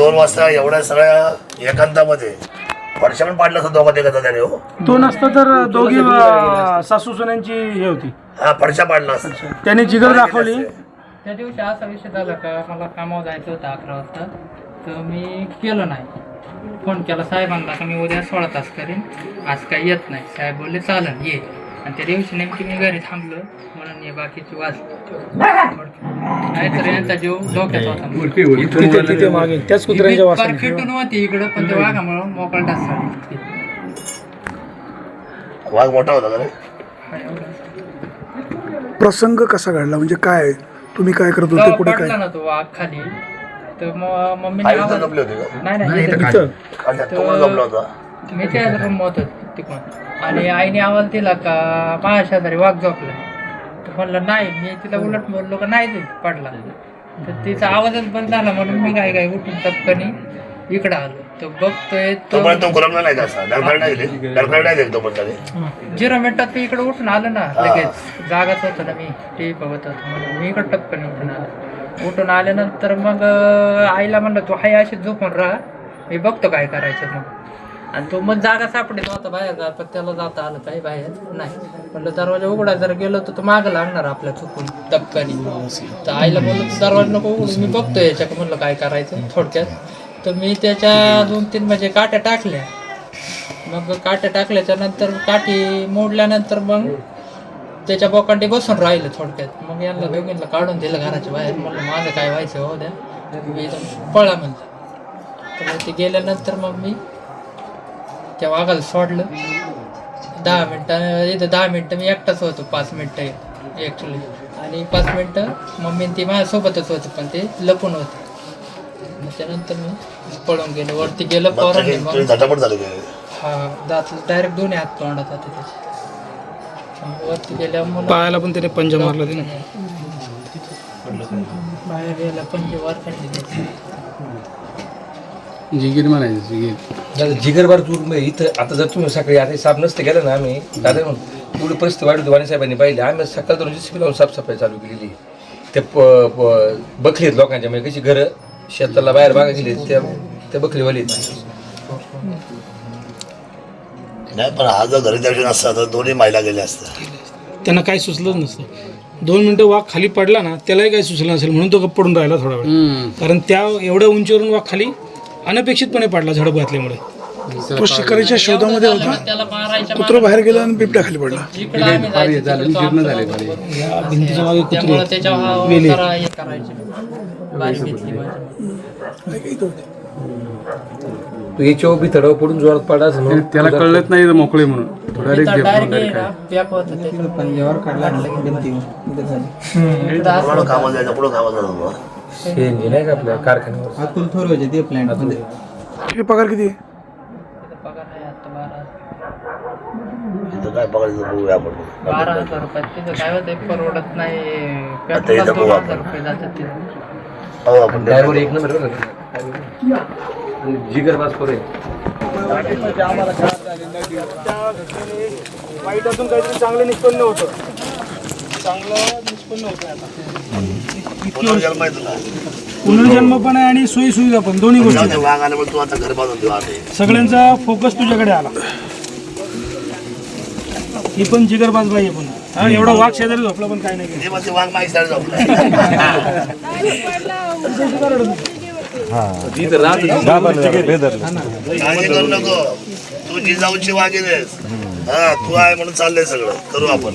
दोन वाजता एवढ्या सगळ्या एकांतामध्ये वर्ष पण पाडलं असं दोघं ते त्याने हो. तो नसता तर दोघी अं, सासू सुनांची हे होती. हा फडशा पाडला असता. त्याने जिगर दाखवली. त्या दिवशी असा विषय झाला का मला कामावर जायचं होतं अकरा वाजता. तर मी केलं नाही. फोन केला साहेबांना का मी उद्या सोळा तास करीन. आज काही येत नाही. साहेब बोलले चालन ये. आणि त्या दिवशी नेमकी मी घरी थांबलो. म्हणून ये बाकीची वाज नाहीतर यांचा जीव धोक्यात होता. तिथे तिथे मागे. त्याच कुत्र्यांच्या फार वासाने फिटून होती इकडं पण त्या वाघामुळं मोकळा डास. वाघ मोठा होता का रे. प्रसंग कसा घडला? म्हणजे काय? तुम्ही काय करत होते? पुढे काय? पडला ना तो वाघ खाली. तर मग आई होते का? नाही नाही इथं. तो होता? मी त्या रूम होतो. तिकडून आणि आईने आवाज दिला का माझ्या शेजारी वाघ झोपला. तर म्हणलं नाही मी तिला उलट बोललो का नाही ते पडला. तर तिचा आवाजच बंद झाला म्हणून मी काय काय उठून टपकनी इकडं आलो. तर बघतोय तो तो पण तो गुलामला नाही का असा? डरफळ नाही दिली डरफळ नाही दिली तो पण त्याने झिरो मिनिटात ते इकडे उठून आलं ना लगेच. जागाच होतं ना मी टी व्ही बघत होतो म्हणून मी इकडं टपकन उठून आलो. उठून आल्यानंतर मग आईला म्हणलं तू हाय अशी झोपून राहा. मी बघतो काय करायचं मग. आणि तो मग जागा सापडत होता बाहेर जात पण त्याला जाता आलं काही बाहेर नाही. म्हणलं दरवाजा उघडा जर गेलो तर तो मागं लागणार आपल्या चुकून. टपकानी तर आईला बोललो "तू दरवाजा नको उघडू मी बघतो याच्या म्हणलं काय करायचं? थोडक्यात. तर मी त्याच्या दोन तीन म्हणजे काट्या टाकल्या. मग काट्या टाकल्याच्या नंतर काठी मोडल्यानंतर मग त्याच्या बोकांडी बसून राहिलं थोडक्यात. मग यांना दोघींना काढून दिलं घराच्या बाहेर. म्हणलं माझं काय व्हायचं? हो द्या. मी पळा म्हणलं. तर ते गेल्यानंतर मग मी त्या वाघाला सोडलं. दहा मिनटं इथं दहा मिनटं मी एकटाच होतो पाच मिनटं ॲक्च्युली आणि पाच मिनटं मम्मी आणि ती माझ्यासोबतच होते पण ते लपून होते. मग त्यानंतर मी पळून गेलो. वरती गेलं पोरांनी मग झटापट झाली हा दात डायरेक्ट दोन्ही हात तोंडात होते त्याचे. वरती गेल्या पायाला पण त्याने पंजा मारला त्याने बाहेर गेला पंजे वर काढले. जिगीर म्हणायचं जिगीर. दादा जिगरबार दूर इथं आता जर तुम्ही सकाळी आता साफ नसते गेलं ना आम्ही दादा म्हणून एवढी परिस्थिती वाढली होती वाणी साहेबांनी पाहिली. आम्ही सकाळ दोन जेसीबी लावून साफसफाई चालू केलेली. ते प आहेत लोकांच्या म्हणजे कशी घरं शेताला बाहेर बागा गेली त्या त्या बकरीवाली आहेत. नाही पण हा जर घरी त्या दिवशी नसता तर दोन्ही महिला गेल्या असत्या त्यांना काही सुचलंच नसतं. दोन मिनिटं वाघ खाली पडला ना त्यालाही काही सुचलं नसेल म्हणून तो गप्प पडून राहिला थोडा वेळ. कारण त्या एवढ्या उंचीवरून वाघ खाली अनपेक्षितपणे पडला झडप घातल्यामुळे. तो शिकारीच्या शोधामध्ये होता. कुत्र बाहेर गेला आणि बिबट्या खाली पडला. आम्ही जायचो झालं, तिकडं तो आमचा. या भिंतीच्या मागे कुत्रे त्यामुळे आहेत. त्याच्या वेली. जरा हे करायचे. बारीक घेतली माझी. काय काही तो होते. तू याच्यावर बी थडाव पडून जोरात पडा असं म्हणून त्याला कळलंच नाही मोकळे म्हणून. डायरेक्ट होत पंजावर काढला पुढं कामाला जायचं पुढं कामाला जायचं. हे नाही का आपल्या कारखान्यावर? किती पगार किती आहे? पगार नाही आता बारा इथं काय बघायचं बघूया आपण. बारा हजार रुपये तिथं काय होतं परवडत नाही. आता पेट्रोलला इथं दोन बघू हजार आपण. रुपये जातात तिथं. हो आपण ड्रायव्हर एक नंबर बरं का? जिगरबाज पोरं आहे. वाईटातून काहीतरी चांगलं निष्पन्न होतं. चांगलं निष्पन्न होतं आता. पुनर्जन्म पण आहे. आणि सोयी सुविधा पण दोन्ही गोष्टी. वाघ आले पण तू आता घर बांधून देऊ आले सगळ्यांचा फोकस तुझ्याकडे आला. ही पण जिगरबाज बाई आहे पुन्हा. हा, एवढा वाघ शेजारी झोपला पण काय नाही. केलं. ते वाघ माहीत साडे जाऊ काळजी करू नको. तू जिजाऊची वाघिनेस हा तू आहे म्हणून चाललंय सगळं. करू आपण.